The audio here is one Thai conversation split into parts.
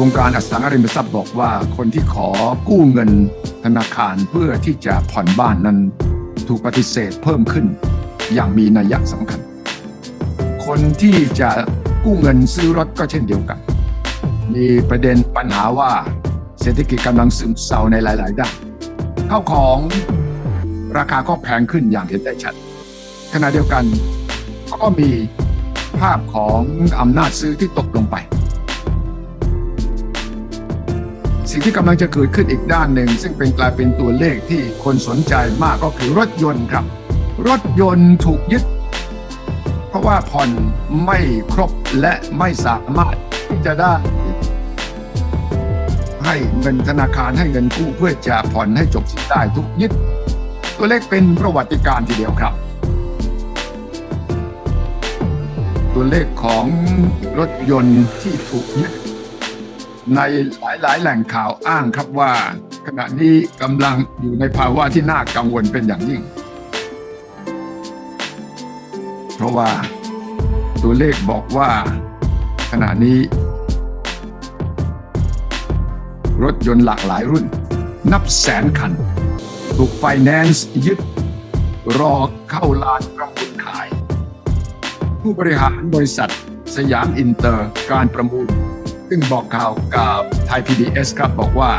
วงการอสังหาริมทรัพย์บอกว่าคนที่ขอกู้เงินธนาคารเพื่อที่จะผ่อนบ้านนั้น ถูกปฏิเสธเพิ่มขึ้น อย่างมีนัยสำคัญ คนที่จะกู้เงินซื้อรถก็เช่นเดียวกัน มีประเด็นปัญหาว่าเศรษฐกิจกำลังซึมเศร้าในหลายๆด้านข้าวของราคาก็แพงขึ้นอย่างเห็นได้ชัด ขณะเดียวกันก็มีภาพของอำนาจซื้อที่ตกลงไป สิ่งที่กำลังจะเกิดขึ้นอีกด้านหนึ่ง ซึ่งเป็นกลายเป็นตัวเลขที่คนสนใจมากก็คือรถยนต์ครับ รถยนต์ถูกยึด เพราะว่าผ่อนไม่ครบและไม่สามารถที่จะได้ให้เงินธนาคารให้เงินกู้เพื่อจะผ่อนให้จบสิ้นได้ทุกยึด ตัวเลขเป็นประวัติการณ์ทีเดียวครับ ตัวเลขของรถยนต์ที่ถูกยึด ในหลายๆแหล่งข่าวอ้างครับว่า ขณะนี้กำลังอยู่ในภาวะที่น่ากังวลเป็นอย่างยิ่ง เพราะว่าตัวเลขบอกว่า ขณะนี้ รถยนต์หลากหลายรุ่น นับแสนคัน ถูกไฟแนนซ์ยึดรอเข้าลานประมูลขาย ผู้บริหารบริษัทสยามอินเตอร์การประมูล ซึ่งบอกข่าวกับไทย PBS ครับบอกว่า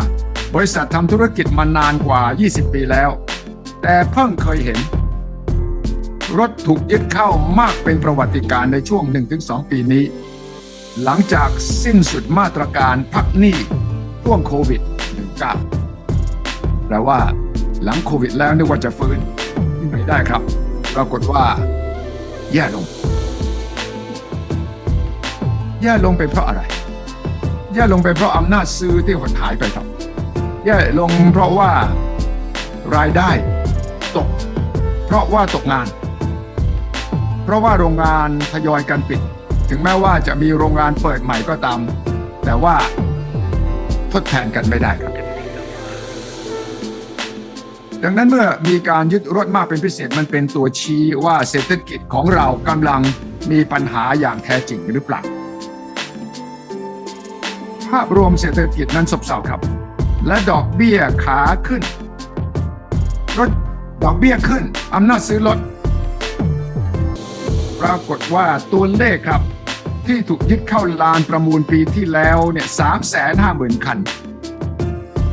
บริษัททำธุรกิจมานานกว่า 20 ปีแล้ว แต่เพิ่งเคยเห็น รถถูกยึดเข้ามากเป็นประวัติการณ์ในช่วง 1-2 ปีนี้ หลังจากสิ้นสุดมาตรการพักหนี้ช่วงโควิด -19 แปลว่าหลังโควิดแล้วนึกว่าจะฟื้นไม่ได้ครับ ปรากฏว่า แย่ลง แย่ลงไปเพราะอะไร แย่ลงไปเพราะอำนาจซื้อที่หดหายไปครับ แย่ลงเพราะว่ารายได้ตก เพราะว่าตกงาน เพราะว่าโรงงานทยอยกันปิด ถึงแม้ว่าจะมีโรงงานเปิดใหม่ก็ตาม แต่ว่าทดแทนกันไม่ได้ครับ ดังนั้นเมื่อมีการยึดรถมากเป็นพิเศษมันเป็นตัวชี้ว่าเศรษฐกิจของเรากำลังมีปัญหาอย่างแท้จริงหรือเปล่า ภาพรวมเศรษฐกิจนั้นซบเซาครับ และดอกเบี้ยขาขึ้นรถดอกเบี้ยขึ้นอำนาจซื้อลดปรากฏว่าตัวเลขครับ ที่ถูกยึดเข้าลานประมูลปีที่แล้วเนี่ยสามแสนห้าหมื่นคัน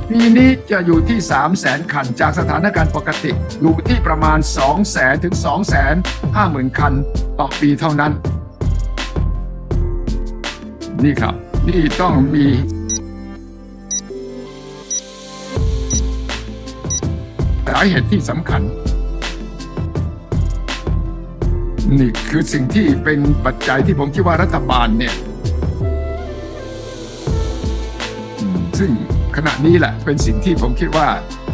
ปีนี้จะอยู่ที่3 0 0แสนคัน จากสถานการณ์ปกติ อยู่ที่ประมาณ2 0 0แสนถึง2 5 0 0 0 0คัน ต่อปีเท่านั้น นี่ครับ นี่ต้องมีสาเหตุที่สำคัญ นี่คือสิ่งที่เป็นปัจจัยที่ผมคิดว่ารัฐบาลเนี่ย ซึ่งขณะนี้แหละเป็นสิ่งที่ผมคิดว่า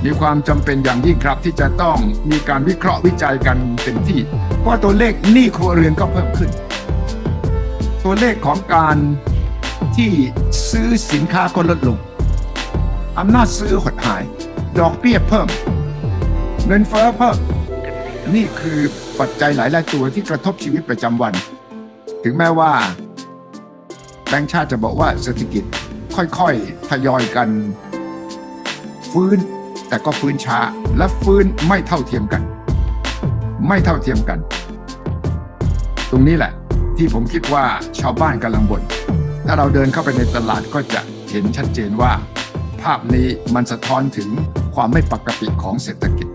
มีความจำเป็นอย่างยิ่งครับที่จะต้องมีการวิเคราะห์วิจัยกันเต็มที่ เพราะตัวเลขหนี้ครัวเรือนก็เพิ่มขึ้น ตัวเลขของการ ที่ซื้อสินค้าก็ลดลงอำนาจซื้อหดหาย ดอกเบี้ยเพิ่ม เงินเฟ้อเพิ่ม นี่คือปัจจัยหลายๆตัวที่กระทบชีวิตประจำวัน ถึงแม้ว่าแบงค์ชาติจะบอกว่าเศรษฐกิจค่อยๆ ทยอยกัน ฟื้นแต่ก็ฟื้นช้าและฟื้นไม่เท่าเทียมกัน ไม่เท่าเทียมกัน ตรงนี้แหละที่ผมคิดว่าชาวบ้านกำลังบ่น ถ้าเราเดินเข้าไปในตลาดก็จะเห็นชัดเจนว่า ภาพนี้มันสะท้อนถึงความไม่ปกติของเศรษฐกิจ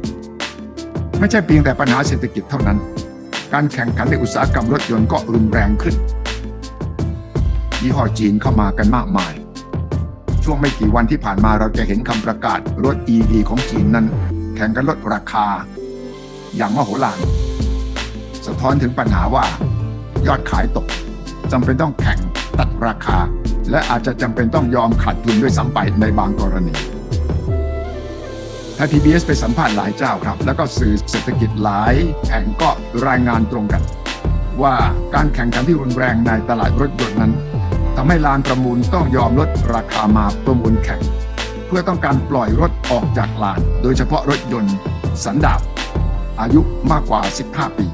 ไม่ใช่เพียงแต่ปัญหาเศรษฐกิจเท่านั้น การแข่งขันในอุตสาหกรรมรถยนต์ก็รุนแรงขึ้นยี่ห้อจีนเข้ามากันมากมาย ช่วงไม่กี่วันที่ผ่านมาเราจะเห็นคำประกาศรถ EV ของจีนนั้น แข่งกันลดราคา อย่างมโหฬารสะท้อนถึงปัญหาว่ายอดขายตกจำเป็นต้องแข่ง ตัดราคา และอาจจะจำเป็นต้องยอมขาดทุนด้วยซ้ำไปในบางกรณีถ้า PBS ไปสัมภาษณ์หลายเจ้าครับ แล้วก็สื่อเศรษฐกิจหลายแห่งก็รายงานตรงกัน ว่าการแข่งขันที่รุนแรงในตลาดรถยนต์นั้นทำให้ลานประมูลต้องยอมลดราคามาประมูลแข่ง เพื่อต้องการปล่อยรถออกจากลาน โดยเฉพาะรถยนต์ สันดาปอายุมากกว่า 15 ปี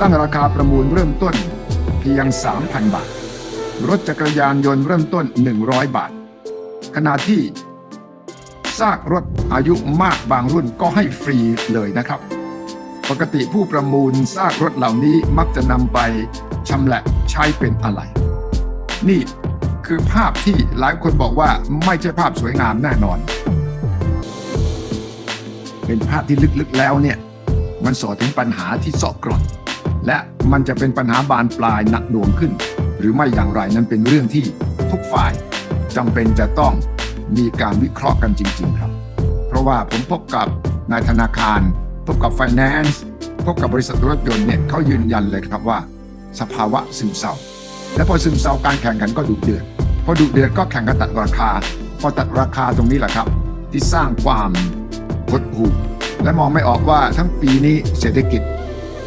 ตั้งราคาประมูลเริ่มต้นเพียง 3,000 บาท รถจักรยานยนต์เริ่มต้น 100 บาท ขณะที่ซากรถอายุมากบางรุ่นก็ให้ฟรีเลยนะครับ ปกติผู้ประมูลซากรถเหล่านี้มักจะนำไปชำแหละใช้เป็นอะไร นี่คือภาพที่หลายคนบอกว่าไม่ใช่ภาพสวยงามแน่นอน เป็นภาพที่ลึกๆแล้วเนี่ย มันสอดถึงปัญหาที่เสาะกร่อนและมันจะเป็นปัญหาบานปลายหนักหน่วงขึ้น รือไม่อย่างไรนั้นเป็นเรื่องที่ทุกฝ่ายจำเป็นจะต้องมีการวิเคราะห์กันจริง ๆ ครับ เพราะว่าผมพบกับนายธนาคาร พบกับไฟแนนซ์พบกับบริษัทรถยนต์เนี่ยเขายืนยันเลยครับว่า สภาวะซึมเศร้า และพอซึมเศร้าการแข่งขันก็ดุเดือดพอดุเดือดก็แข่งกันตัดราคา พอตัดราคาตรงนี้แหละครับ ที่สร้างความหดหู่และมองไม่ออกว่าทั้งปีนี้เศรษฐกิจ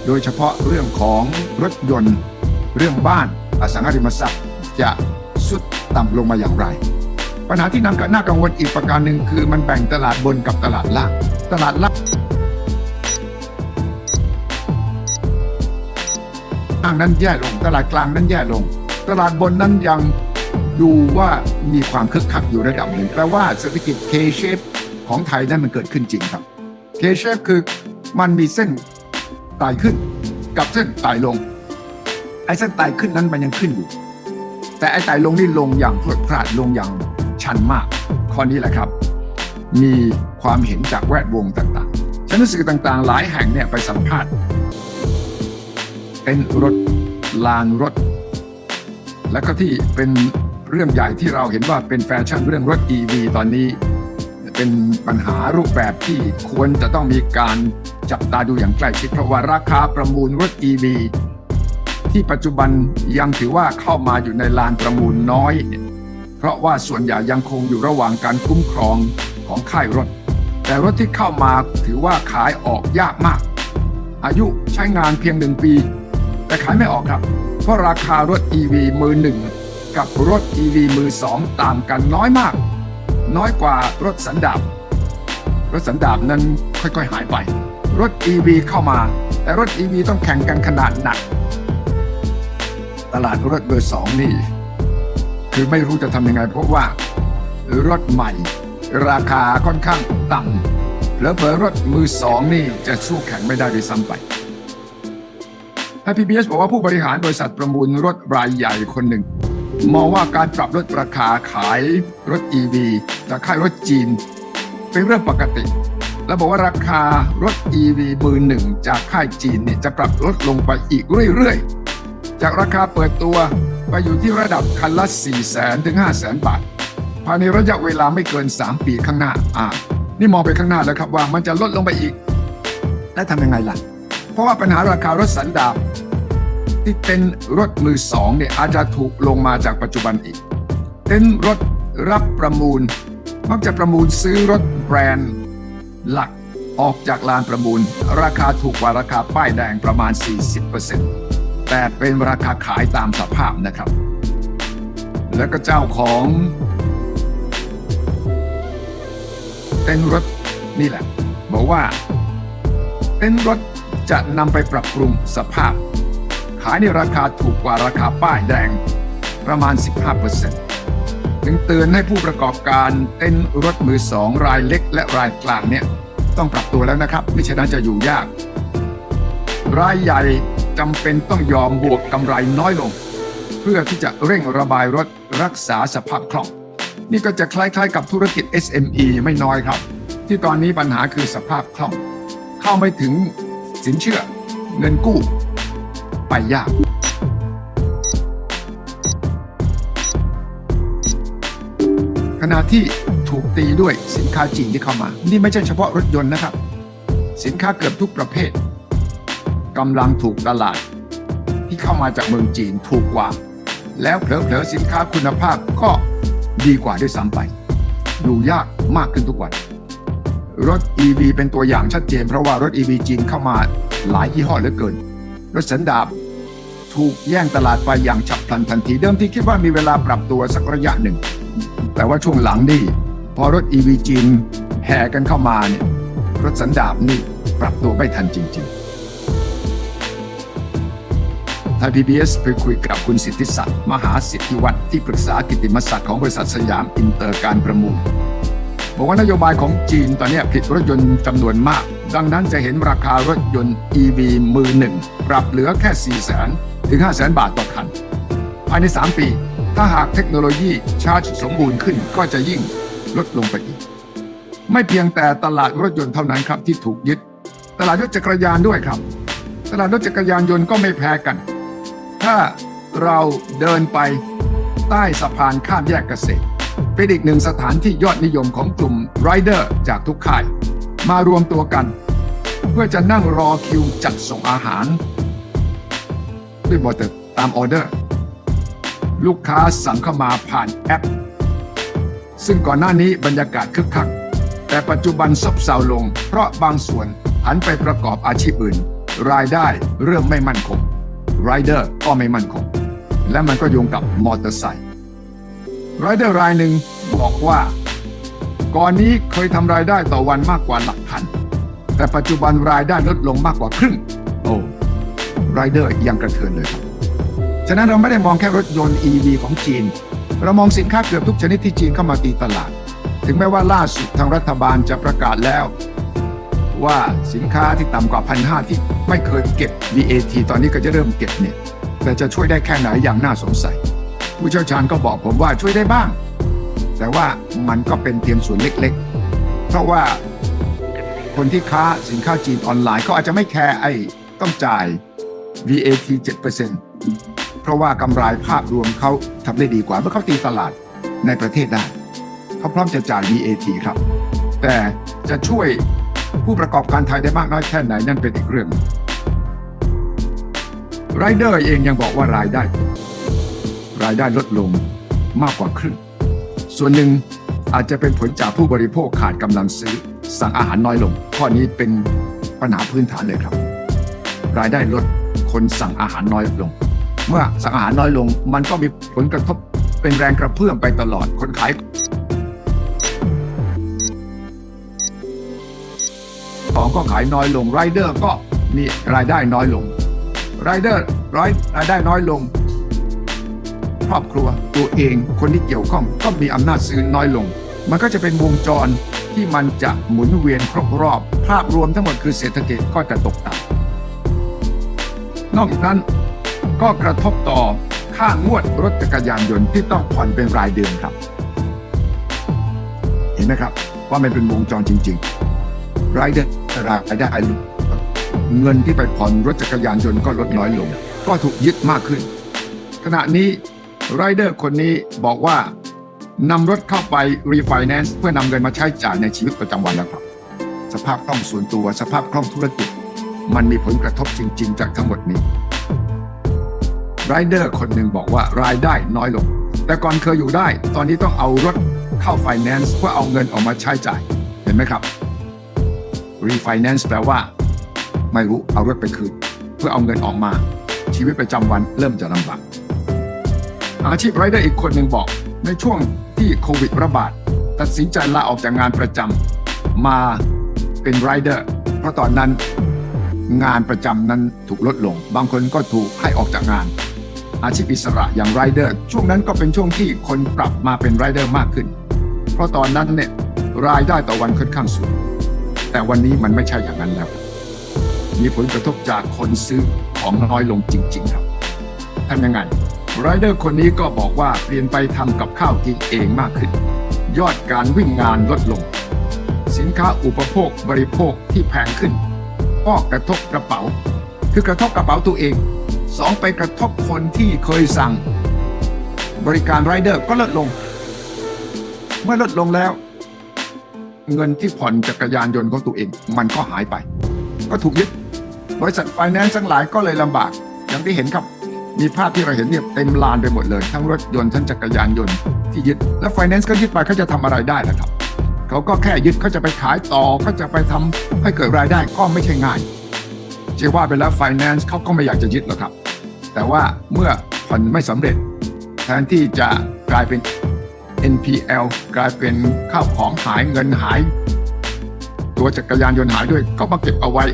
โดยเฉพาะเรื่องของรถยนต์ เรื่องบ้าน อสังหาริมทรัพย์จะสุดต่ำลงมาอย่างไร ปัญหาที่นำกัน่ากังวลอีกประการหนึ่งคือมันแบ่งตลาดบนกับตลาดล่าง ตลาดล่างางนั้นแย่ลง ตลาดกลางนั้นแย่ลง ตลาดบนนั้นยังดูว่ามีความคึกคักอยู่ระดับหนึ่งแปลว่าเศรษฐกิจ K-shape ของไทยนั้นมันเกิดขึ้นจริงครับ K-shape คือมันมีเส้นไต่ขึ้นกับเส้นไต่ลง อ้เส้นไตขึ้นนั้นมันยังขึ้นอยู่ แต่ไอ้ไตลงนี่ลงอย่างพลดพลาดลงอย่างชันมาก ข้อนี้แหละครับ มีความเห็นจากแวดวงต่างๆชั้นสื่อต่างๆ หลายแห่งเนี่ยไปสัมภาษณ์เป็นรถลานรถ และก็ที่เป็นเรื่องใหญ่ที่เราเห็นว่าเป็นแฟชั่นเรื่องรถ EV ตอนนี้ เป็นปัญหารูปแบบที่ควรจะต้องมีการจับตาดูอย่างใกล้ชิดเพราะว่าราคาประมูลรถ EV ที่ปัจจุบันยังถือว่าเข้ามาอยู่ในลานประมูลน้อย เพราะว่าส่วนใหญ่ยังคงอยู่ระหว่างการคุ้มครองของค่ายรถ แต่รถที่เข้ามาถือว่าขายออกยากมาก อายุใช้งานเพียงหนึ่งปี แต่ขายไม่ออกครับ เพราะราคารถ EV มือหนึ่งกับรถ EV มือสองต่างกันน้อยมาก น้อยกว่ารถสันดาปรถสันดาปนั้นค่อยๆ หายไป รถ EV เข้ามา แต่รถ EV ต้องแข่งกันขนาดหนัก ตลาดรถเบอร์สองนี่ คือไม่รู้จะทำยังไง เพราะว่ารถใหม่ ราคาค่อนข้างต่ำแล้วเบอร์รถมือสองนี่จะสู้แข่งไม่ได้ด้วยซ้ำไปให้ PBS บอกว่าผู้บริหารบริษัทประมูลรถรายใหญ่คนหนึ่ง มองว่าการปรับลดราคาขายรถ EV จากค่ายรถจีน เป็นเรื่องปกติ และบอกว่าราคารถ EV มือหนึ่งจากค่ายจีนเนี่ยจะปรับลดลงไปอีกเรื่อยๆ จากราคาเปิดตัวไปอยู่ที่ระดับคันละ 4 0 0 0 0ถึง5 0 0 0 0 0 บาท ภายในระยะเวลาไม่เกิน 3 ปีข้างหน้าอ่านี่มองไปข้างหน้าแล้วครับว่ามันจะลดลงไปอีก และทำยังไงล่ะ เพราะว่าปัญหาราคารถสันดาปที่เต็นรถมือสองเนี่ยอาจจะถูกลงมาจากปัจจุบันอีก เต็นรถรับประมูล มักจะประมูลซื้อรถแบรนด์หลักออกจากลานประมูล ราคาถูกกว่าราคาป้ายแดงประมาณ 40% แต่เป็นราคาขายตามสภาพนะครับ แล้วก็เจ้าของเต็นรถนี่แหละ บอกว่า เต็นรถจะนำไปปรับปรุงสภาพ ขายในราคาถูกกว่าราคาป้ายแดงประมาณ 15%ถึงเตือนให้ผู้ประกอบการเต้นรถมือสองรายเล็กและรายกลางเนี่ย ต้องปรับตัวแล้วนะครับไม่ฉะนั้นจะอยู่ยาก รายใหญ่ จำเป็นต้องยอมบวกกำไรน้อยลง เพื่อที่จะเร่งระบายรถรักษาสภาพคล่อง นี่ก็จะคล้ายๆ กับธุรกิจ SME ไม่น้อยครับ ที่ตอนนี้ปัญหาคือสภาพคล่อง เข้าไม่ถึงสินเชื่อ เงินกู้ ไปยากขณะที่ถูกตีด้วยสินค้าจีนที่เข้ามา นี่ไม่ใช่เฉพาะรถยนต์นะครับ สินค้าเกือบทุกประเภท กำลังถูกตลาด ที่เข้ามาจากเมืองจีนถูกกว่า แล้วเผลอๆสินค้าคุณภาพก็ดีกว่าด้วยซ้ำไปดูยากมากขึ้นทุกวัน รถ EV เป็นตัวอย่างชัดเจน เพราะว่ารถ EV จีนเข้ามาหลายยี่ห้อเหลือเกิน รถสันดาปถูกแย่งตลาดไปอย่างฉับพลันทันที เดิมที่คิดว่ามีเวลาปรับตัวสักระยะหนึ่ง แต่ว่าช่วงหลังนี่พอรถ EV จีนแห่กันเข้ามาเนี่ยรถสันดาปนี่ปรับตัวไม่ทันจริง ๆ ไทยพีบีไปคุยกับคุณสิทธิศักดิ์มหาสิทธิวัฒน์ที่ปรึกษากิติมศักดิ์ของบริษัทสยามอินเตอร์การประมูลบอกว่านโยบายของจีนตอนนี้ผลิตรถยนต์จำนวนมาก ดังนั้นจะเห็นราคารถยนต์ EV มือหนึ่ง ปรับเหลือแค่ 4 0 0 0 0 0 ถึง 5 0 0 0 0 0 บาทต่อคัน ภายใน 3 ปี ถ้าหากเทคโนโลยีชาร์จสมบูรณ์ขึ้นก็จะยิ่งลดลงไปอีก ไม่เพียงแต่ตลาดรถยนต์เท่านั้นครับที่ถูกยึด ตลาดรถจักรยานด้วยครับ ตลาดรถจักรยานยนต์ก็ไม่แพ้กัน ถ้าเราเดินไปใต้สะพานข้ามแยกเกษตร เป็นอีกหนึ่งสถานที่ยอดนิยมของกลุ่มไรเดอร์จากทุกค่าย มารวมตัวกัน เพื่อจะนั่งรอคิวจัดส่งอาหาร ด้วยมอเตอร์ตามออเดอร์ ลูกค้าสั่งเข้ามาผ่านแอป ซึ่งก่อนหน้านี้บรรยากาศคึกคัก แต่ปัจจุบันซบเซาลง เพราะบางส่วนหันไปประกอบอาชีพอื่น รายได้เริ่มไม่มั่นคง ไรเดอร์ก็ไม่มั่นคง และมันก็โยงกับมอเตอร์ไซค์ไรเดอร์รายหนึ่งบอกว่า ก่อนนี้เคยทำรายได้ต่อวันมากกว่าหลักพัน แต่ปัจจุบันรายได้ลดลงมากกว่าครึ่ง โอ้ไรเดอร์ยังกระเทือนเลยครับฉะนั้นเราไม่ได้มองแค่รถยนต์ EV ของจีน เรามองสินค้าเกือบทุกชนิดที่จีนเข้ามาตีตลาด ถึงแม้ว่าล่าสุดทางรัฐบาลจะประกาศแล้ว ว่าสินค้าที่ต่ำกว่าพันห้าที่ไม่เคยเก็บ VAT ตอนนี้ก็จะเริ่มเก็บเนี่ยแต่จะช่วยได้แค่ไหนอย่างน่าสงสัย ผู้เชี่ยวชาญก็บอกผมว่าช่วยได้บ้าง แต่ว่ามันก็เป็นเพียงส่วนเล็กๆ เพราะว่าคนที่ค้าสินค้าจีนออนไลน์เขาอาจจะไม่แคร์ไอ้ต้องจ่าย VAT 7%เพราะว่ากำไรภาพรวมเขาทำได้ดีกว่าเมื่อเขาตีตลาดในประเทศได้เขาพร้อมจะจ่าย VAT ครับ แต่จะช่วย ผู้ประกอบการไทยได้มากน้อยแค่ไหนนั่นเป็นอีกเรื่องไรเดอร์เองยังบอกว่ารายได้ รายได้ลดลงมากกว่าครึ่ง ส่วนหนึ่งอาจจะเป็นผลจากผู้บริโภคขาดกำลังซื้อ สั่งอาหารน้อยลง ข้อนี้เป็นปัญหาพื้นฐานเลยครับ รายได้ลดคนสั่งอาหารน้อยลง เมื่อสั่งอาหารน้อยลง มันก็มีผลกระทบเป็นแรงกระเพื่อมไปตลอดคนขาย ก็ขายน้อยลงไรเดอร์ก็มีรายได้น้อยลงไรเดอร์ร้อยรายได้น้อยลง ครอบครัวตัวเองคนที่เกี่ยวข้องก็มีอำนาจซื้อน้อยลง มันก็จะเป็นวงจรที่มันจะหมุนเวียนครบรอบภาพรวมทั้งหมดคือเศรษฐกิจก็จะตกต่ำนอกจากนั้นก็กระทบต่อค่างวดรถจักรยานยนต์ที่ต้องผ่อนเป็นรายเดือนครับ เห็นไหมครับว่ามันเป็นวงจรจริง ๆ รายเดือนรายได้ลดเงินที่ไปผ่อนรถจักรยานยนต์ก็ลดน้อยลง ก็ถูกยึดมากขึ้น ขณะนี้ไรเดอร์คนนี้บอกว่านำรถเข้าไปรีไฟแนนซ์เพื่อนำเงินมาใช้จ่ายในชีวิตประจำวันแล้วครับ สภาพคล่องส่วนตัวสภาพคล่องธุรกิจ มันมีผลกระทบจริง ๆ จากทั้งหมดนี้ไรเดอร์คนหนึ่งบอกว่ารายได้น้อยลง แต่ก่อนเคยอยู่ได้ ตอนนี้ต้องเอารถเข้าไฟแนนซ์เพื่อเอาเงินออกมาใช้จ่าย เห็นไหมครับ รีไฟแนนซ์แปลว่า ไม่รู้เอารถไปคืน เพื่อเอาเงินออกมา ชีวิตประจำวันเริ่มจะลำบากอาชีพไรเดอร์อีกคนหนึ่งบอก ในช่วงที่โควิดระบาด ตัดสินใจลาออกจากงานประจำมาเป็นไรเดอร์เพราะตอนนั้นงานประจำนั้นถูกลดลง บางคนก็ถูกให้ออกจากงาน อาชีพอิสระอย่างไรเดอร์ช่วงนั้นก็เป็นช่วงที่คนปรับมาเป็นไรเดอร์มากขึ้น เพราะตอนนั้นเนี่ยรายได้ต่อวันค่อนข้างสูง แต่วันนี้มันไม่ใช่อย่างนั้นแล้ว มีผลกระทบจากคนซื้อของน้อยลงจริง ๆ ครับทำยังไงไรเดอร์คนนี้ก็บอกว่าเปลี่ยนไปทำกับข้าวกินเองมากขึ้น ยอดการวิ่งงานลดลง สินค้าอุปโภคบริโภคที่แพงขึ้นก็กระทบกระเป๋า คือกระทบกระเป๋าตัวเองสองไปกระทบคนที่เคยสั่ง บริการไรเดอร์ก็ลดลง เมื่อลดลงแล้ว เงินที่ผ่อนจักรยานยนต์ของตัวเอง มันก็หายไป ก็ถูกยึดบริษัทไฟแนนซ์ทั้งหลายก็เลยลำบาก อย่างที่เห็นครับ มีภาพที่เราเห็นเนี่ยเต็มลานไปหมดเลย ทั้งรถยนต์ทั้งจักรยานยนต์ที่ยึด แล้วไฟแนนซ์ก็ยึดไปเขาจะทำอะไรได้ล่ะครับ เขาก็แค่ยึดเขาจะไปขายต่อเขาจะไปทำให้เกิดรายได้ก็ไม่ใช่ง่ายเชื่อว่าไปแล้วไฟแนนซ์เขาก็ไม่อยากจะยึดหรอกครับ แต่ว่าเมื่อผ่อนไม่สำเร็จ แทนที่จะกลายเป็น NPL กลายเป็นข้าวของหายเงินหาย ตัวจักรยานยนต์หายด้วยก็มาเก็บเอาไว้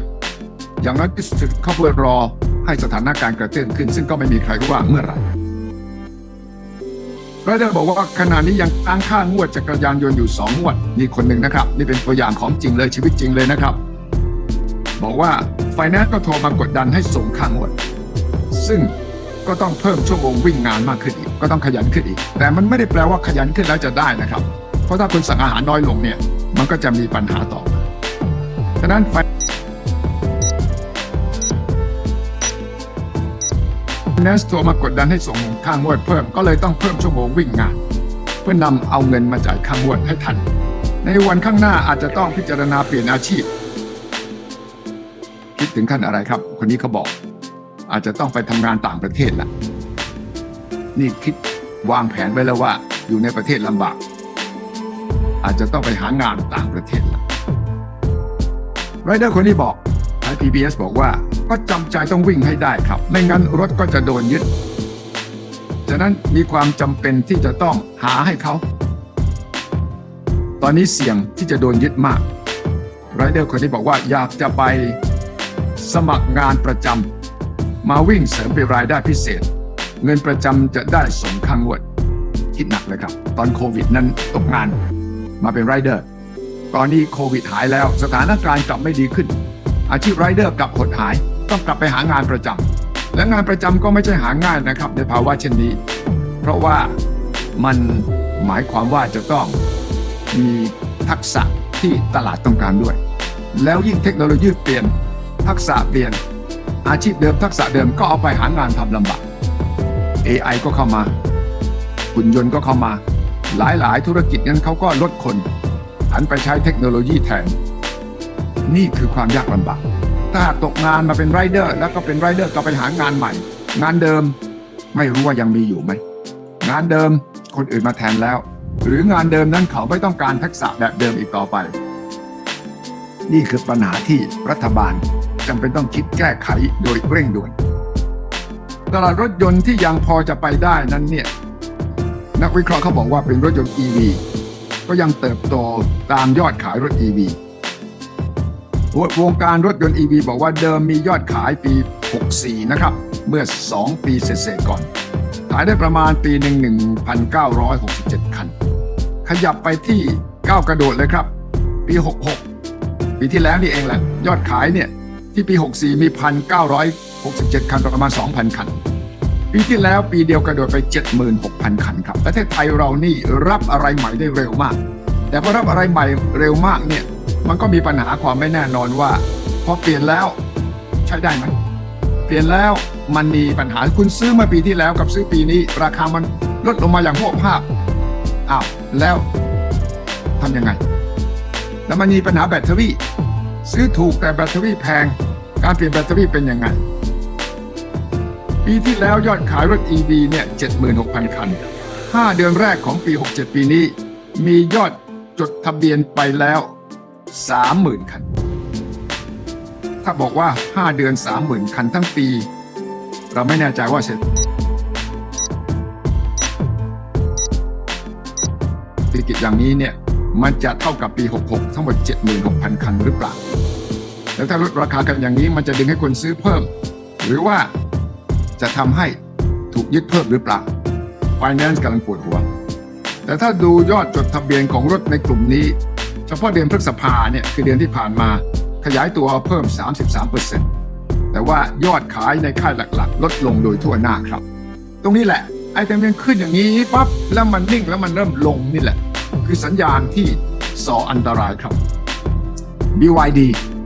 อย่างนั้นที่สุดเขาเพื่อรอให้สถานการณ์กระเตื้องขึ้น ซึ่งก็ไม่มีใครรู้ว่าเมื่อไหร่ไรเดอร์บอกว่าขณะนี้ยังค้างค่างวดจักรยานยนต์อยู่สองงวด นี่คนหนึ่งนะครับ นี่เป็นตัวอย่างของจริงเลยชีวิตจริงเลยนะครับ บอกว่าไฟแนนซ์ก็โทรมากดดันให้ส่งค่างวด ซึ่ง ก็ต้องเพิ่มชั่วโมงวิ่งงานมากขึ้นอีก ก็ต้องขยันขึ้นอีก แต่มันไม่ได้แปลว่าขยันขึ้นแล้วจะได้นะครับ เพราะถ้าคุณสั่งอาหารน้อยลงเนี่ยมันก็จะมีปัญหาต่อมาฉะนั้นไฟแนนซ์โทรมากดดันให้ส่งค่างวดเพิ่มก็เลยต้องเพิ่มชั่วโมงวิ่งงาน เพื่อนำเอาเงินมาจ่ายค่างวดให้ทัน ในวันข้างหน้าอาจจะต้องพิจารณาเปลี่ยนอาชีพ คิดถึงขั้นอะไรครับ คนนี้เขาบอก อาจจะต้องไปทำงานต่างประเทศละนี่คิดวางแผนไว้แล้วว่า อยู่ในประเทศลำบาก อาจจะต้องไปหางานต่างประเทศละไรเดอร์คนนี้บอกไทย PBS บอกว่าก็จำใจต้องวิ่งให้ได้ครับ ไม่งั้นรถก็จะโดนยึด ฉะนั้นมีความจำเป็นที่จะต้องหาให้เขา ตอนนี้เสี่ยงที่จะโดนยึดมากไรเดอร์คนนี้บอกว่าอยากจะไปสมัครงานประจำ มาวิ่งเสริมเป็นรายได้พิเศษ เงินประจำจะได้สมข้างงวด คิดหนักเลยครับ ตอนโควิดนั้นตกงานมาเป็นไรเดอร์ ตอนนี้โควิดหายแล้วสถานการณ์กลับไม่ดีขึ้น อาชีพไรเดอร์กลับหดหาย ต้องกลับไปหางานประจำและงานประจำก็ไม่ใช่หาง่ายนะครับ ในภาวะเช่นนี้ เพราะว่ามันหมายความว่าจะต้องมีทักษะที่ตลาดต้องการด้วย แล้วยิ่งเทคโนโลยีเปลี่ยน ทักษะเปลี่ยน อาชีพเดิมทักษะเดิมก็เอาไปหางานทำลำบาก AI ก็เข้ามาหุ่นยนต์ก็เข้ามา หลายๆ ธุรกิจนั้นเขาก็ลดคนหันไปใช้เทคโนโลยีแทน นี่คือความยากลำบาก ถ้าตกงานมาเป็นไรเดอร์ แล้วก็เป็นไรเดอร์ก็ไปหางานใหม่ งานเดิมไม่รู้ว่ายังมีอยู่ไหม งานเดิมคนอื่นมาแทนแล้ว หรืองานเดิมนั้นเขาไม่ต้องการทักษะแบบเดิมอีกต่อไป นี่คือปัญหาที่รัฐบาล จำเป็นต้องคิดแก้ไขโดยเร่งด่วน ตลาดรถยนต์ที่ยังพอจะไปได้นั้นเนี่ยนักวิเคราะห์เขาบอกว่าเป็นรถยนต์ EV ก็ยังเติบโตตามยอดขายรถ EV วงการรถยนต์ EV บอกว่าเดิมมียอดขายปี 64 นะครับ เมื่อ 2 ปีเศษก่อน ขายได้ประมาณปีหนึ่ง1,967 คัน ขยับไปที่ก้ากระโดดเลยครับ ปี 66 ปีที่แล้วนี่เองแหละ ยอดขายเนี่ย ที่ปี 64 มี 1,967 คันประมาณ 2,000 คัน ปีที่แล้วปีเดียวกระโดดไป 76,000 คันครับประเทศไทยเรานี่รับอะไรใหม่ได้เร็วมาก แต่พอรับอะไรใหม่เร็วมากเนี่ยมันก็มีปัญหาความไม่แน่นอนว่า พอเปลี่ยนแล้วใช้ได้ไหมเปลี่ยนแล้วมันมีปัญหาคุณซื้อมาปีที่แล้วกับซื้อปีนี้ ราคามันลดลงมาอย่างพวกภาพอ้าวแล้วทำยังไง แล้วมันมีปัญหาแบตเตอรี่ ซื้อถูกแต่แบตเตอรี่แพง การเปลี่ยนแบตเตอรี่เป็นยังไง ปีที่แล้วยอดขายรถ EV เนี่ย76,000 คัน 5 เดือนแรกของปี 67 ปีนี้ มียอดจดทะเบียนไปแล้ว 30,000 คัน ถ้าบอกว่า 5 เดือน 30,000 คันทั้งปี เราไม่แน่ใจว่าเสร็จเศรษฐกิจอย่างนี้เนี่ยมันจะเท่ากับปี 66 ทั้งหมด 76,000 คันหรือเปล่า แล้วถ้าลดราคากันอย่างนี้มันจะดึงให้คนซื้อเพิ่ม หรือว่าจะทำให้ถูกยึดเพิ่มหรือเปล่า Finance กำลังปวดหัว แต่ถ้าดูยอดจดทะเบียนของรถในกลุ่มนี้ เฉพาะเดือนพฤษภาเนี่ยคือเดือนที่ผ่านมาขยายตัวเพิ่ม 33%แต่ว่ายอดขายในค่ายหลักๆ ลดลงโดยทั่วหน้าครับ ตรงนี้แหละ ไอ้แต่มันขึ้นอย่างนี้ปั๊บแล้วมันนิ่งแล้วมันเริ่มลงนี่แหละ คือสัญญาณที่สออันตรายครับ BYD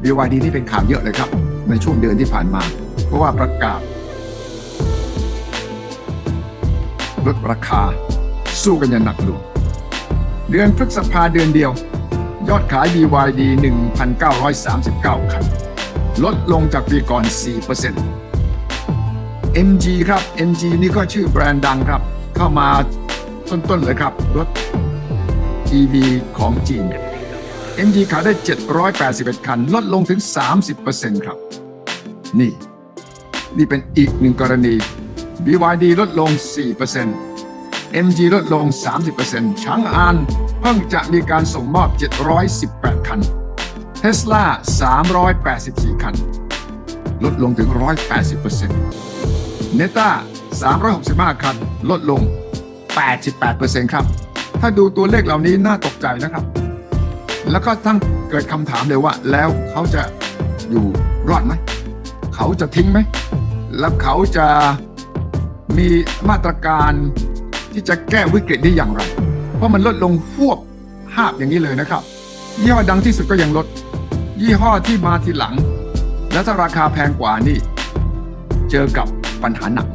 BYD นี่เป็นข่าวเยอะเลยครับ ในช่วงเดือนที่ผ่านมา เพราะว่าประกาศลดราคา สู้กันอย่างหนักหน่วงเดือนพฤษภาเดือนเดียว ยอดขาย BYD 1,939 คัน ลดลงจากปีก่อน 4% MG ครับ MG นี่ก็ชื่อแบรนด์ดังครับ เข้ามาต้นๆเลยครับ รถ EV ของจีน MG ขายได้ 781 คัน ลดลงถึง 30%ครับ นี่ นี่เป็นอีกหนึ่งกรณี BYD ลดลง 4% MG ลดลง 30%ช้างอานเพิ่งจะมีการส่งมอบ 718 คัน Tesla 384 คัน ลดลงถึง 180%เนต้า365 คัน ลดลง 88%ครับ ถ้าดูตัวเลขเหล่านี้น่าตกใจนะครับ แล้วก็ตั้งเกิดคำถามเลยว่า แล้วเขาจะอยู่รอดไหม เขาจะทิ้งไหม แล้วเขาจะมีมาตรการที่จะแก้วิกฤตได้อย่างไร เพราะมันลดลงหวบหาบอย่างนี้เลยนะครับ ยี่ห้อดังที่สุดก็ยังลด ยี่ห้อที่มาทีหลัง และถ้าราคาแพงกว่านี่ เจอกับปัญหาหนัก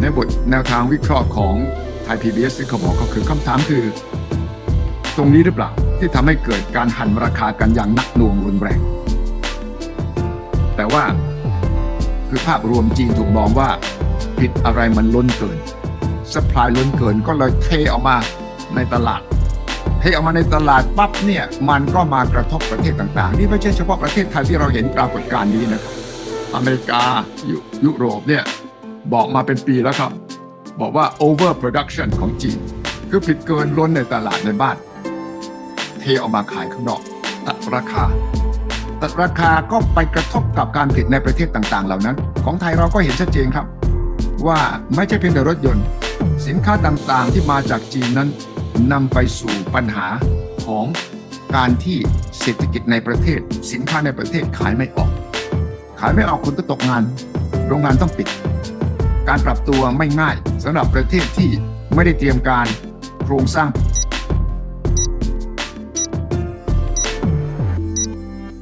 ในบทแนวทางวิเคราะห์ของไทยพีบีเอสที่เขาบอกก็คือคำถามคือ ตรงนี้หรือเปล่าที่ทำให้เกิดการหันราคากันอย่างหนักหน่วงรุนแรง แต่ว่าคือภาพรวมจีนถูกมองว่าผิดอะไรมันล้นเกินสปายล้นเกินก็เลยเทออกมาในตลาดเทออกมาในตลาดปั๊บเนี่ยมันก็มากระทบประเทศต่างๆ นี่ไม่ใช่เฉพาะประเทศไทยที่เราเห็นปรากฏการณ์นี้นะครับอเมริกายุยุโรปเนี่ยบอกมาเป็นปีแล้วครับ บอกว่า over production ของจีน คือผิดเกินล้นในตลาดในบ้าน ออกมาขายข้างนอกตัดราคาตัดราคาก็ไปกระทบกับการผลิตในประเทศต่างๆ เหล่านั้น ของไทยเราก็เห็นชัดเจนครับ ว่าไม่ใช่เพียงแต่รถยนต์ สินค้าต่างๆที่มาจากจีนนั้นนำไปสู่ปัญหาของการที่เศรษฐกิจในประเทศ สินค้าในประเทศขายไม่ออก ขายไม่ออกคนก็ตกงาน โรงงานต้องปิด การปรับตัวไม่ง่ายสำหรับประเทศที่ไม่ได้เตรียมการโครงสร้าง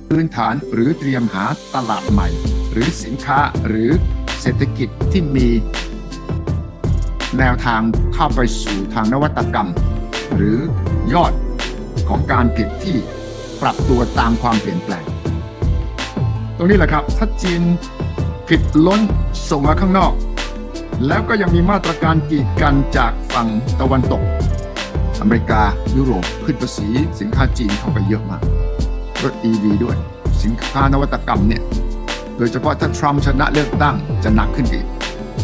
พื้นฐานหรือเตรียมหาตลาดใหม่ หรือสินค้าหรือเศรษฐกิจที่มีแนวทางเข้าไปสู่ทางนวัตกรรม หรือยอดของการผลิตที่ปรับตัวตามความเปลี่ยนแปลง ตรงนี้แหละครับ ถ้าจีนผิดล้นส่งมาข้างนอก แล้วก็ยังมีมาตรการกีดกันจากฝั่งตะวันตก อเมริกายุโรปขึ้นภาษีสินค้าจีนเข้าไปเยอะมาก รถ EV ด้วย สินค้านวัตกรรมเนี่ย โดยเฉพาะถ้าทรัมป์ชนะเลือกตั้งจะหนักขึ้นอีก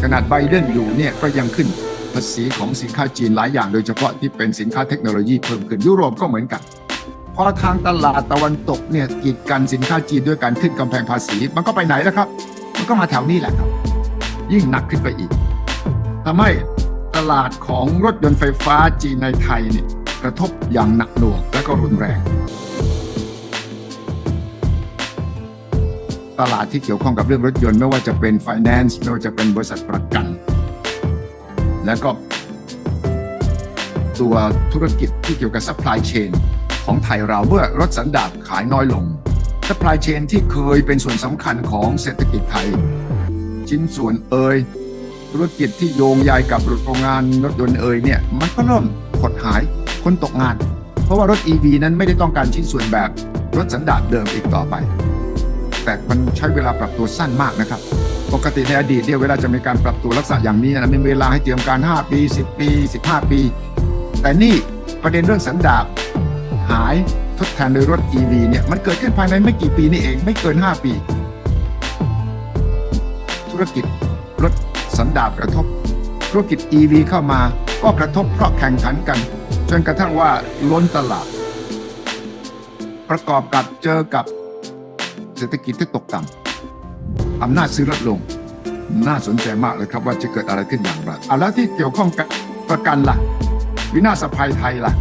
ขนาดไบเดนอยู่เนี่ยก็ยังขึ้นภาษีของสินค้าจีนหลายอย่างโดยเฉพาะที่เป็นสินค้าเทคโนโลยีเพิ่มขึ้นยุโรปก็เหมือนกันพอทางตลาดตะวันตกเนี่ยกีดกันสินค้าจีนด้วยการขึ้นกำแพงภาษี มันก็ไปไหนแล้วครับ มันก็มาแถวนี้แหละครับ ยิ่งหนักขึ้นไปอีกทำให้ตลาดของรถยนต์ไฟฟ้าจีนในไทยเนี่ยกระทบอย่างหนักหน่วงและก็รุนแรง ตลาดที่เกี่ยวข้องกับเรื่องรถยนต์ ไม่ว่าจะเป็น finance ไม่ว่าจะเป็นบริษัทประกัน และก็ตัวธุรกิจที่เกี่ยวกับ supply chain ของไทยเราเมื่อรถสันดาปขายน้อยลง supply chain ที่เคยเป็นส่วนสำคัญของเศรษฐกิจไทย ชิ้นส่วนเอยธุรกิจที่โยงใยกับโรงงานรถยนต์เอยเนี่ยมันก็เริ่มหดหายคนตกงาน เพราะว่ารถ EV นั้นไม่ได้ต้องการชิ้นส่วนแบบรถสันดาปเดิมอีกต่อไป แต่มันใช้เวลาปรับตัวสั้นมากนะครับ ปกติในอดีตเนี่ยเวลาจะมีการปรับตัวลักษณะอย่างนี้นะมีเวลาให้เตรียมการ 5 ปี 10 ปี 15 ปี แต่นี่ประเด็นเรื่องสันดาปหายทดแทนโดยรถ EV เนี่ยมันเกิดขึ้นภายในไม่กี่ปีนี่เองไม่เกิน 5 ปี ธุรกิจรถสันดาปกระทบ ธุรกิจ EV เข้ามาก็กระทบเพราะแข่งขันกัน จนกระทั่งว่าล้นตลาด ประกอบกับเจอกับ เศรษฐกิจที่ตกต่ำอำนาจซื้อลดลง น่าสนใจมากเลยครับว่าจะเกิดอะไรขึ้นอย่างไรเอาแล้วที่เกี่ยวข้องกับประกันล่ะ วินาศภัยไทยล่ะ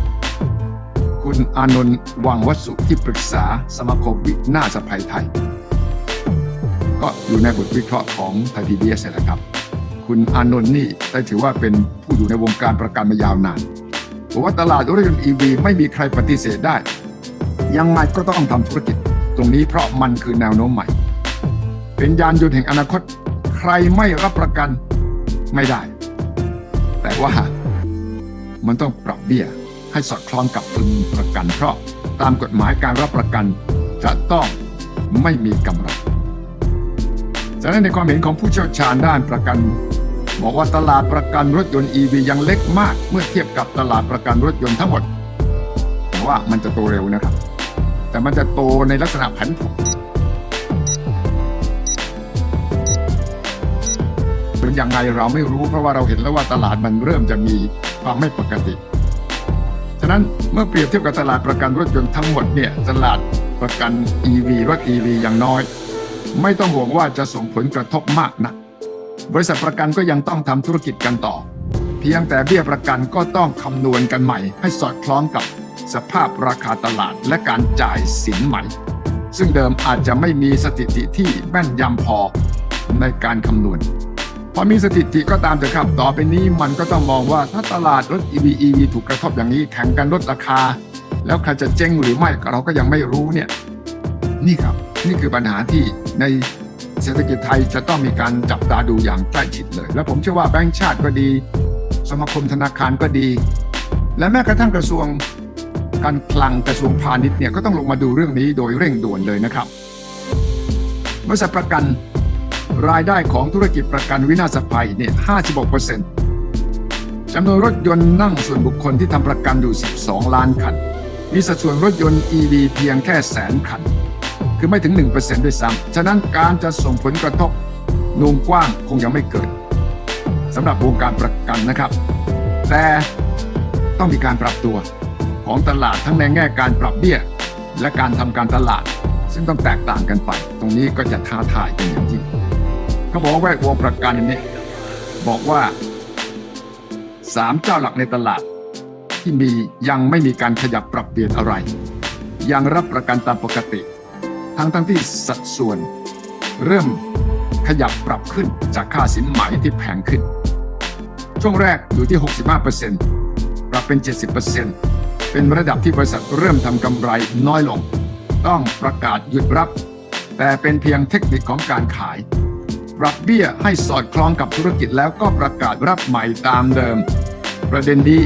คุณอานนท์วังวัสุที่ปรึกษาสมาคมวินาศภัยไทย ก็อยู่ในบทวิเคราะห์ของไทยพีบีเอสแหละครับ คุณอานนท์นี่ได้ถือว่าเป็นผู้อยู่ในวงการประกันมายาวนานบอกว่าตลาดรถยนต์ EV ไม่มีใครปฏิเสธได้ ยังไงก็ต้องทำธุรกิจ ตรงนี้เพราะมันคือแนวโน้มใหม่ เป็นยานยนต์แห่งอนาคต ใครไม่รับประกันไม่ได้ แต่ว่ามันต้องปรับเบี้ยให้สอดคล้องกับทุนประกัน เพราะตามกฎหมายการรับประกันจะต้องไม่มีกำไรฉะนั้นในความเห็นของผู้เชี่ยวชาญด้านประกัน บอกว่าตลาดประกันรถยนต์ EV ยังเล็กมากเมื่อเทียบกับตลาดประกันรถยนต์ทั้งหมด แต่ว่ามันจะโตเร็วนะครับ แต่มันจะโตในลักษณะผันผวนเป็นยังไงเราไม่รู้เพราะว่าเราเห็นแล้วว่าตลาดมันเริ่มจะมีความไม่ปกติ ฉะนั้นเมื่อเปรียบเทียบกับตลาดประกันรถยนต์ทั้งหมดเนี่ยตลาดประกัน EV รถ EV อย่างน้อย ไม่ต้องห่วงว่าจะส่งผลกระทบมากนะบริษัทประกันก็ยังต้องทำธุรกิจกันต่อ เพียงแต่เบี้ยประกันก็ต้องคำนวณกันใหม่ ให้สอดคล้องกับ สภาพราคาตลาดและการจ่ายสินใหม่ซึ่งเดิมอาจจะไม่มีสถิติที่แม่นยำพอในการคำนวณ พอมีสถิติก็ตามเถอะครับ ต่อไปนี้มันก็ต้องมองว่าถ้าตลาดรถ EV EV ถูกกระทบอย่างนี้แข่งกันลดราคา แล้วใครจะเจ๊งหรือไม่เราก็ยังไม่รู้เนี่ย นี่ครับ นี่คือปัญหาที่ในเศรษฐกิจไทยจะต้องมีการจับตาดูอย่างใกล้ชิดเลย แล้วผมเชื่อว่าแบงก์ชาติก็ดี สมาคมธนาคารก็ดี และแม้กระทั่งกระทรวง การคลังกระทรวงพาณิชย์เนี่ยก็ต้องลงมาดูเรื่องนี้โดยเร่งด่วนเลยนะครับบริษัทประกันรายได้ของธุรกิจประกันวินาศภัยเนี่ย56%จำนวนรถยนต์นั่งส่วนบุคคลที่ทำประกันอยู่ 12 ล้านคัน มีสัดส่วนรถยนต์ EV เพียงแค่แสนคัน คือไม่ถึง 1%ด้วยซ้ำ ฉะนั้นการจะส่งผลกระทบวงกว้างคงยังไม่เกิดสำหรับวงการประกันนะครับ แต่ต้องมีการปรับตัว ของตลาดทั้งในแง่การปรับเบี้ย และการทำการตลาด ซึ่งต้องแตกต่างกันไป ตรงนี้ก็จะท้าทายเป็นอย่างยิ่งเขาบอกว่าแวดวงประกันนี่ยบอกว่าสามเจ้าหลักในตลาด ที่มียังไม่มีการขยับปรับเปลี่ยนอะไร ยังรับประกันตามปกติ ทั้งทั้งที่สัดส่วน เริ่มขยับปรับขึ้นจากค่าสินไหมที่แพงขึ้น ช่วงแรกอยู่ที่ 65%ปรับเป็น 70% เป็นระดับที่บริษัทเริ่มทำกำไรน้อยลง ต้องประกาศหยุดรับ แต่เป็นเพียงเทคนิคของการขาย ปรับเบี้ยให้สอดคล้องกับธุรกิจแล้วก็ประกาศรับใหม่ตามเดิม ประเด็นนี้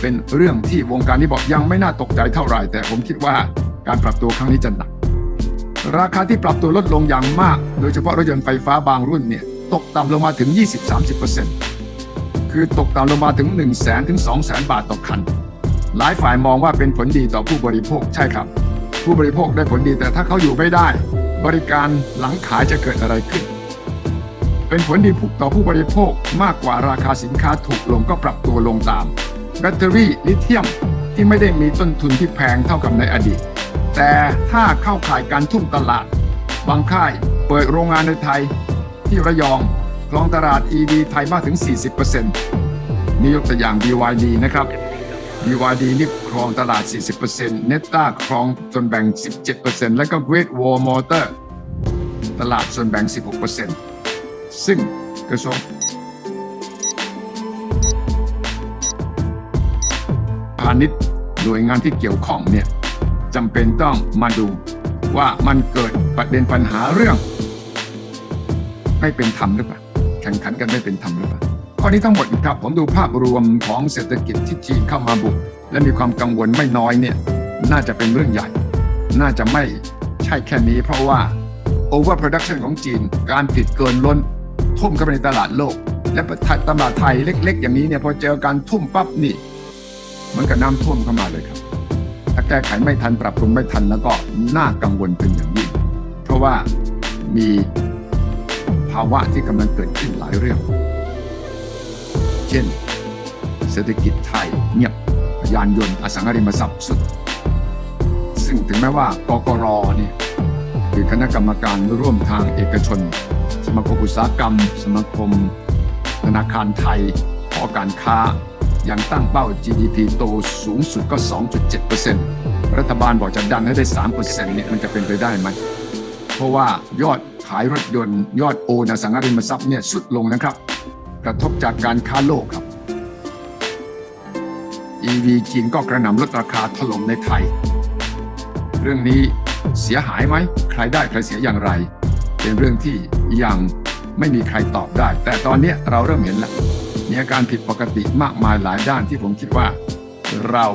เป็นเรื่องที่วงการนี้บอกยังไม่น่าตกใจเท่าไหร่ แต่ผมคิดว่าการปรับตัวครั้งนี้จะหนัก ราคาที่ปรับตัวลดลงอย่างมาก โดยเฉพาะรถยนต์ไฟฟ้าบางรุ่นเนี่ยตกต่ำลงมาถึง 20-30%คือตกต่ำลงมาถึง 1 0 0 0 0แสนถึง 2 0 0แสนบาทต่อคัน หลายฝ่ายมองว่าเป็นผลดีต่อผู้บริโภคใช่ครับ ผู้บริโภคได้ผลดีแต่ถ้าเขาอยู่ไม่ได้ บริการหลังขายจะเกิดอะไรขึ้น เป็นผลดีต่อผู้บริโภคมากกว่าราคาสินค้าถูกลงก็ปรับตัวลงตาม แบตเตอรี่ลิเธียมที่ไม่ได้มีต้นทุนที่แพงเท่ากับในอดีต แต่ถ้าเข้าข่ายการทุ่มตลาด บางค่ายเปิดโรงงานในไทย ที่ระยองครองตลาด EV ไทยมากถึง 40%นี่ยกตัวอย่าง BYD นะครับ BYD นี่ครองตลาด 40% Netta ครองส่วนแบ่ง 17%แล้วก็ Great Wall Motor ตลาดส่วนแบ่ง 16%ซึ่งกระทรวงพาณิชย์หน่วยงานที่เกี่ยวข้องเนี่ยจำเป็นต้องมาดูว่ามันเกิดประเด็นปัญหาเรื่อง ไม่เป็นธรรมหรือเปล่าแข่งขันกันไม่เป็นธรรมหรือเปล่า ข้อนี้ทั้งหมดครับผมดูภาพรวมของเศรษฐกิจที่จีนเข้ามาบุก และมีความกังวลไม่น้อยเนี่ยน่าจะเป็นเรื่องใหญ่ น่าจะไม่ใช่แค่นี้เพราะว่า over production ของจีน การผลิตเกินล้น ทุ่มเข้าไปในตลาดโลก และตลาดไทยเล็ก ๆ อย่างนี้เนี่ยพอเจอการทุ่มปั๊บนี่เหมือนกับน้ำท่วมเข้ามาเลยครับ ถ้าแก้ไขไม่ทันปรับปรุงไม่ทันแล้วก็น่ากังวลเป็นอย่างยิ่ง เพราะว่ามีภาวะที่กำลังเกิดขึ้นหลายเรื่อง เช่น เศรษฐกิจไทยเงียบยานยนต์อสังหาริมทรัพย์สุด ซึ่งถึงแม้ว่ากกรเนี่ยคือคณะกรรมการร่วมทางเอกชน สมาคมอุตสาหกรรม สมาคม ธนาคารไทยหอการค้ายังตั้งเป้า GDP โตสูงสุดก็ 2.7%รัฐบาลบอกจะดันให้ได้ 3%เนี่ยมันจะเป็นไปได้ไหมเพราะว่ายอดขายรถยนต์ ยอดโอนอสังหาริมทรัพย์เนี่ยสุดลงนะครับ กระทบจากการค้าโลกครับ EV จีนก็กระหน่ำลดราคาถล่มในไทย เรื่องนี้เสียหายไหม ใครได้ใครเสียอย่างไร เป็นเรื่องที่ยังไม่มีใครตอบได้ แต่ตอนนี้เราเริ่มเห็นแล้วมีอาการผิดปกติมากมายหลายด้านที่ผมคิดว่า เรา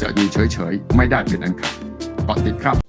จะอยู่เฉยๆ ไม่ได้เป็นอันขาดกาะติดครับ